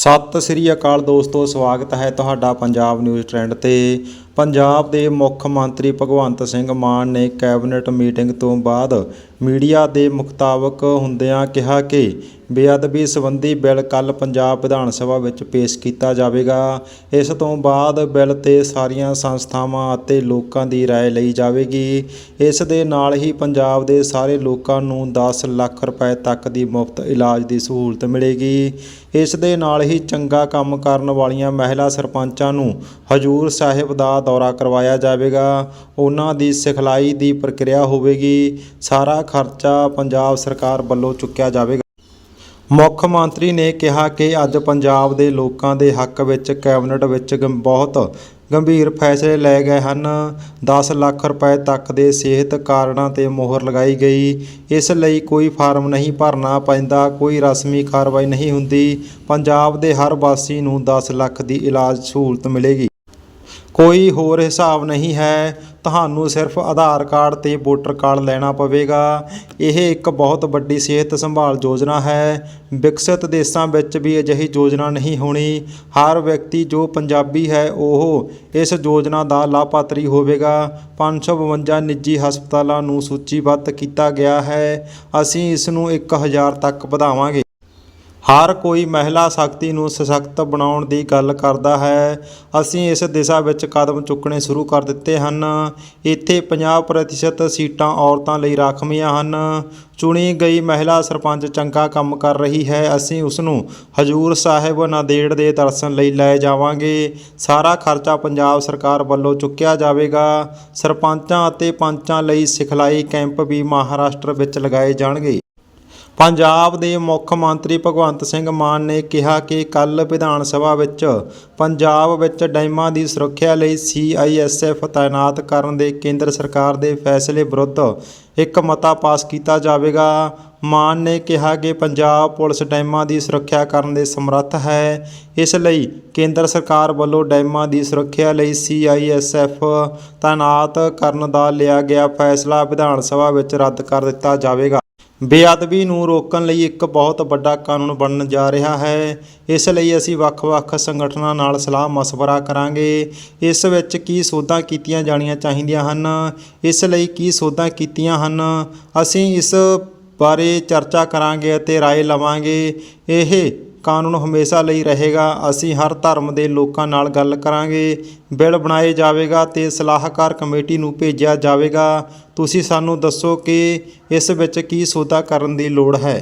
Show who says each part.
Speaker 1: ਸਤਿ ਸ੍ਰੀ ਅਕਾਲ ਦੋਸਤੋ ਸਵਾਗਤ ਹੈ ਤੁਹਾਡਾ ਪੰਜਾਬ ਨਿਊਜ਼ ਟ੍ਰੈਂਡ ਤੇ। ਪੰਜਾਬ ਦੇ ਮੁੱਖ ਮੰਤਰੀ ਭਗਵੰਤ ਸਿੰਘ ਮਾਨ ਨੇ ਕੈਬਨਿਟ ਮੀਟਿੰਗ ਤੋਂ ਬਾਅਦ ਮੀਡੀਆ ਦੇ ਮੁਖਤਾਬਕ ਹੁੰਦਿਆਂ ਕਿਹਾ ਕਿ ਬੇਅਦਬੀ ਸੰਬੰਧੀ ਬਿੱਲ ਕੱਲ ਪੰਜਾਬ ਵਿਧਾਨ ਸਭਾ ਵਿੱਚ ਪੇਸ਼ ਕੀਤਾ ਜਾਵੇਗਾ ਇਸ ਤੋਂ ਬਾਅਦ ਬਿੱਲ ਤੇ ਸਾਰੀਆਂ ਸੰਸਥਾਵਾਂ ਅਤੇ ਲੋਕਾਂ ਦੀ رائے ਲਈ ਜਾਵੇਗੀ ਇਸ ਦੇ ਨਾਲ ਹੀ ਪੰਜਾਬ ਦੇ ਸਾਰੇ ਲੋਕਾਂ ਨੂੰ 10 ਲੱਖ ਰੁਪਏ ਤੱਕ ਦੀ ਮੁਫਤ ਇਲਾਜ ਦੀ ਸਹੂਲਤ ਮਿਲੇਗੀ ਇਸ ਦੇ ਨਾਲ ਹੀ ਚੰਗਾ ਕੰਮ ਕਰਨ ਵਾਲੀਆਂ ਮਹਿਲਾ ਸਰਪੰਚਾਂ ਨੂੰ ਹਜੂਰ ਸਾਹਿਬ ਦਾ ਦੌਰਾ ਕਰਵਾਇਆ ਜਾਵੇਗਾ। ਉਹਨਾਂ ਦੀ ਸਿਖਲਾਈ ਦੀ ਪ੍ਰਕਿਰਿਆ ਹੋਵੇਗੀ। ਸਾਰਾ ਖਰਚਾ ਪੰਜਾਬ ਸਰਕਾਰ ਵੱਲੋਂ ਚੁੱਕਿਆ ਜਾਵੇਗਾ। ਮੁੱਖ ਮੰਤਰੀ ਨੇ ਕਿਹਾ ਕਿ ਅੱਜ ਪੰਜਾਬ ਦੇ ਲੋਕਾਂ ਦੇ ਹੱਕ ਵਿੱਚ ਕੈਬਨਿਟ ਵਿੱਚ ਗੰ- ਬਹੁਤ ਗੰਭੀਰ ਫੈਸਲੇ ਲਏ ਗਏ ਹਨ। 10 ਲੱਖ ਰੁਪਏ ਤੱਕ ਦੇ ਸਿਹਤ ਕਾਰਡਾਂ ਤੇ ਮੋਹਰ ਲਗਾਈ ਗਈ। ਇਸ ਲਈ ਕੋਈ ਫਾਰਮ ਨਹੀਂ ਭਰਨਾ ਪੈਂਦਾ, ਕੋਈ ਰਸਮੀ ਕਾਰਵਾਈ ਨਹੀਂ ਹੁੰਦੀ। ਪੰਜਾਬ ਦੇ ਹਰ ਵਾਸੀ ਨੂੰ 10 ਲੱਖ ਦੀ ਇਲਾਜ ਸਹੂਲਤ ਮਿਲੇਗੀ। ਕੋਈ ਹੋਰ ਹਿਸਾਬ ਨਹੀਂ ਹੈ। ਤੁਹਾਨੂੰ ਸਿਰਫ ਆਧਾਰ ਕਾਰਡ ਤੇ ਵੋਟਰ ਕਾਰਡ ਲੈਣਾ ਪਵੇਗਾ। ਇਹ ਇੱਕ ਬਹੁਤ ਵੱਡੀ ਸਿਹਤ ਸੰਭਾਲ ਯੋਜਨਾ ਹੈ। ਵਿਕਸਿਤ ਦੇਸ਼ਾਂ ਵਿੱਚ ਵੀ ਅਜਿਹੀ ਯੋਜਨਾ ਨਹੀਂ ਹੋਣੀ। ਹਰ ਵਿਅਕਤੀ ਜੋ ਪੰਜਾਬੀ ਹੈ, ਉਹ ਇਸ ਯੋਜਨਾ ਦਾ ਲਾਭਪਾਤਰੀ ਹੋਵੇਗਾ। 552 ਨਿੱਜੀ ਹਸਪਤਾਲਾਂ ਨੂੰ ਸੂਚੀਬੱਧ ਕੀਤਾ ਗਿਆ ਹੈ। ਅਸੀਂ ਇਸ ਨੂੰ 1000 ਤੱਕ ਵਧਾਵਾਂਗੇ। ਹਰ ਕੋਈ ਮਹਿਲਾ ਸ਼ਕਤੀ ਨੂੰ ਸਸ਼ਕਤ ਬਣਾਉਣ ਦੀ ਗੱਲ ਕਰਦਾ ਹੈ। ਅਸੀਂ ਇਸ ਦਿਸ਼ਾ ਵਿੱਚ ਕਦਮ ਚੁੱਕਣੇ ਸ਼ੁਰੂ ਕਰ ਦਿੱਤੇ ਹਨ। ਇੱਥੇ 50% ਸੀਟਾਂ ਔਰਤਾਂ ਲਈ ਰਾਖਵੀਆਂ ਹਨ। ਚੁਣੀ ਗਈ ਮਹਿਲਾ ਸਰਪੰਚ ਚੰਗਾ ਕੰਮ ਕਰ ਰਹੀ ਹੈ। ਅਸੀਂ ਉਸ ਨੂੰ ਹਜੂਰ ਸਾਹਿਬ ਨਾਂਦੇੜ ਦੇ ਦਰਸ਼ਨ ਲਈ ਲੈ ਜਾਵਾਂਗੇ। ਸਾਰਾ ਖਰਚਾ ਪੰਜਾਬ ਸਰਕਾਰ ਵੱਲੋਂ ਚੁੱਕਿਆ ਜਾਵੇਗਾ। ਸਰਪੰਚਾਂ ਅਤੇ ਪੰਚਾਂ ਲਈ ਸਿਖਲਾਈ ਕੈਂਪ ਵੀ ਮਹਾਰਾਸ਼ਟਰ ਵਿੱਚ ਲਗਾਏ ਜਾਣਗੇ। ਪੰਜਾਬ ਦੇ ਮੁੱਖ ਮੰਤਰੀ ਭਗਵੰਤ ਸਿੰਘ ਮਾਨ ਨੇ ਕਿਹਾ ਕਿ ਕੱਲ ਵਿਧਾਨ ਸਭਾ ਵਿੱਚ ਪੰਜਾਬ ਵਿੱਚ ਡੈਮਾਂ ਦੀ ਸੁਰੱਖਿਆ ਲਈ ਸੀਆਈਐਸਐਫ ਤਾਇਨਾਤ ਕਰਨ ਦੇ ਕੇਂਦਰ ਸਰਕਾਰ ਦੇ ਫੈਸਲੇ ਵਿਰੁੱਧ ਇੱਕ ਮਤਾ ਪਾਸ ਕੀਤਾ ਜਾਵੇਗਾ। ਮਾਨ ਨੇ ਕਿਹਾ ਕਿ ਪੰਜਾਬ ਪੁਲਿਸ ਡੈਮਾਂ ਦੀ ਸੁਰੱਖਿਆ ਕਰਨ ਦੇ ਸਮਰੱਥ ਹੈ। ਇਸ ਲਈ ਕੇਂਦਰ ਸਰਕਾਰ ਵੱਲੋਂ ਡੈਮਾਂ ਦੀ ਸੁਰੱਖਿਆ ਲਈ ਸੀਆਈਐਸਐਫ ਤਾਇਨਾਤ ਕਰਨ ਦਾ ਲਿਆ ਗਿਆ ਫੈਸਲਾ ਵਿਧਾਨ ਸਭਾ ਵਿੱਚ ਰੱਦ ਕਰ ਦਿੱਤਾ ਜਾਵੇਗਾ। ਬੇਅਦਬੀ ਨੂੰ ਰੋਕਣ ਲਈ ਇੱਕ ਬਹੁਤ ਵੱਡਾ ਕਾਨੂੰਨ ਬਣਨ ਜਾ ਰਿਹਾ ਹੈ ਇਸ ਲਈ ਅਸੀਂ ਵੱਖ-ਵੱਖ ਸੰਗਠਨਾਂ ਨਾਲ ਸਲਾਹ ਮਸ਼ਵਰਾ ਕਰਾਂਗੇ ਇਸ ਵਿੱਚ ਕੀ ਸੋਧਾਂ ਕੀਤੀਆਂ ਜਾਣੀਆਂ ਚਾਹੀਦੀਆਂ ਹਨ ਇਸ ਲਈ ਕੀ ਸੋਧਾਂ ਕੀਤੀਆਂ ਹਨ ਅਸੀਂ ਇਸ ਬਾਰੇ ਚਰਚਾ ਕਰਾਂਗੇ ਅਤੇ رائے ਲਵਾਂਗੇ ਇਹ ਕਾਨੂੰਨ ਹਮੇਸ਼ਾ ਲਈ ਰਹੇਗਾ। ਅਸੀਂ ਹਰ ਧਰਮ ਦੇ ਲੋਕਾਂ ਨਾਲ ਗੱਲ ਕਰਾਂਗੇ। ਬਿੱਲ ਬਣਾਏ ਜਾਵੇਗਾ ਤੇ ਸਲਾਹਕਾਰ ਕਮੇਟੀ ਨੂੰ ਭੇਜਿਆ ਜਾਵੇਗਾ। ਤੁਸੀਂ ਸਾਨੂੰ ਦੱਸੋ ਕਿ ਇਸ ਵਿੱਚ ਕੀ ਸੋਧਾ ਕਰਨ ਦੀ ਲੋੜ ਹੈ।